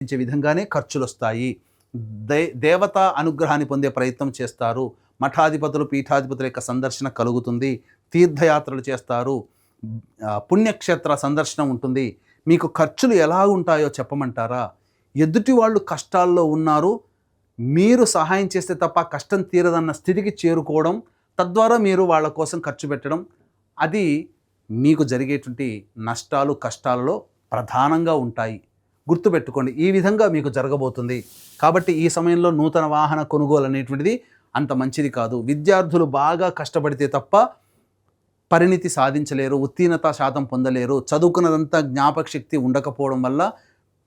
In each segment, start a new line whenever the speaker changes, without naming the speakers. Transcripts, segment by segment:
ఇచ్చే విధంగానే ఖర్చులు వస్తాయి దే దేవత అనుగ్రహాన్ని పొందే ప్రయత్నం చేస్తారు. మఠాధిపతులు పీఠాధిపతుల యొక్క సందర్శన కలుగుతుంది. తీర్థయాత్రలు చేస్తారు. పుణ్యక్షేత్ర సందర్శనం ఉంటుంది. మీకు ఖర్చులు ఎలా ఉంటాయో చెప్పమంటారా? ఎదుటి వాళ్ళు కష్టాల్లో ఉన్నారు. మీరు సహాయం చేస్తే తప్ప కష్టం తీరదన్న స్థితికి చేరుకోవడం తద్వారా మీరు వాళ్ళ కోసం ఖర్చు పెట్టడం అది మీకు జరిగేటువంటి నష్టాలు కష్టాలలో ప్రధానంగా ఉంటాయి. గుర్తుపెట్టుకోండి. ఈ విధంగా మీకు జరగబోతుంది. కాబట్టి ఈ సమయంలో నూతన వాహన కొనుగోలు అనేటువంటిది అంత మంచిది కాదు. విద్యార్థులు బాగా కష్టపడితే తప్ప పరిణితి సాధించలేరు ఉత్తీర్ణత శాతం పొందలేరు. చదువుకున్నదంతా జ్ఞాపక శక్తి ఉండకపోవడం వల్ల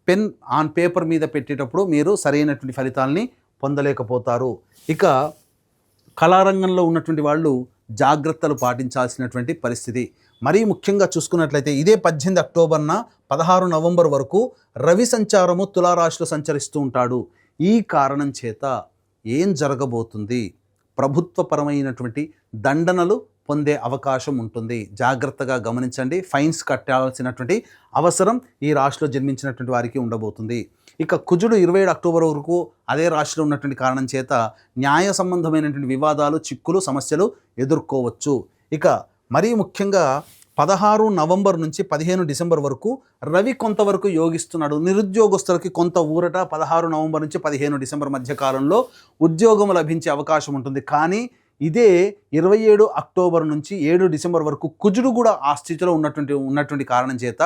పెన్ ఆన్ పేపర్ మీద పెట్టేటప్పుడు మీరు సరైనటువంటి ఫలితాలని పొందలేకపోతారు. ఇక కళారంగంలో ఉన్నటువంటి వాళ్ళు జాగ్రత్తలు పాటించాల్సినటువంటి పరిస్థితి. మరీ ముఖ్యంగా చూసుకున్నట్లయితే ఇదే పద్దెనిమిది అక్టోబర్న పదహారు నవంబర్ వరకు రవి సంచారము తులారాశిలో సంచరిస్తూ ఉంటాడు. ఈ కారణం చేత ఏం జరగబోతుంది? ప్రభుత్వపరమైనటువంటి దండనలు పొందే అవకాశం ఉంటుంది. జాగ్రత్తగా గమనించండి. ఫైన్స్ కట్టాల్సినటువంటి అవసరం ఈ రాశిలో జన్మించినటువంటి వారికి ఉండబోతుంది. ఇక కుజుడు ఇరవై ఏడు అక్టోబర్ వరకు అదే రాశిలో ఉన్నటువంటి కారణం చేత న్యాయ సంబంధమైనటువంటి వివాదాలు చిక్కులు సమస్యలు ఎదుర్కోవచ్చు. ఇక మరీ ముఖ్యంగా పదహారు నవంబర్ నుంచి పదిహేను డిసెంబర్ వరకు రవి కొంతవరకు యోగిస్తున్నాడు. నిరుద్యోగస్తులకి కొంత ఊరట పదహారు నవంబర్ నుంచి పదిహేను డిసెంబర్ మధ్య కాలంలో ఉద్యోగం లభించే అవకాశం ఉంటుంది. కానీ ఇదే ఇరవై ఏడు అక్టోబర్ నుంచి ఏడు డిసెంబర్ వరకు కుజుడు కూడా ఆ స్థితిలో ఉన్నటువంటి ఉన్నటువంటి కారణం చేత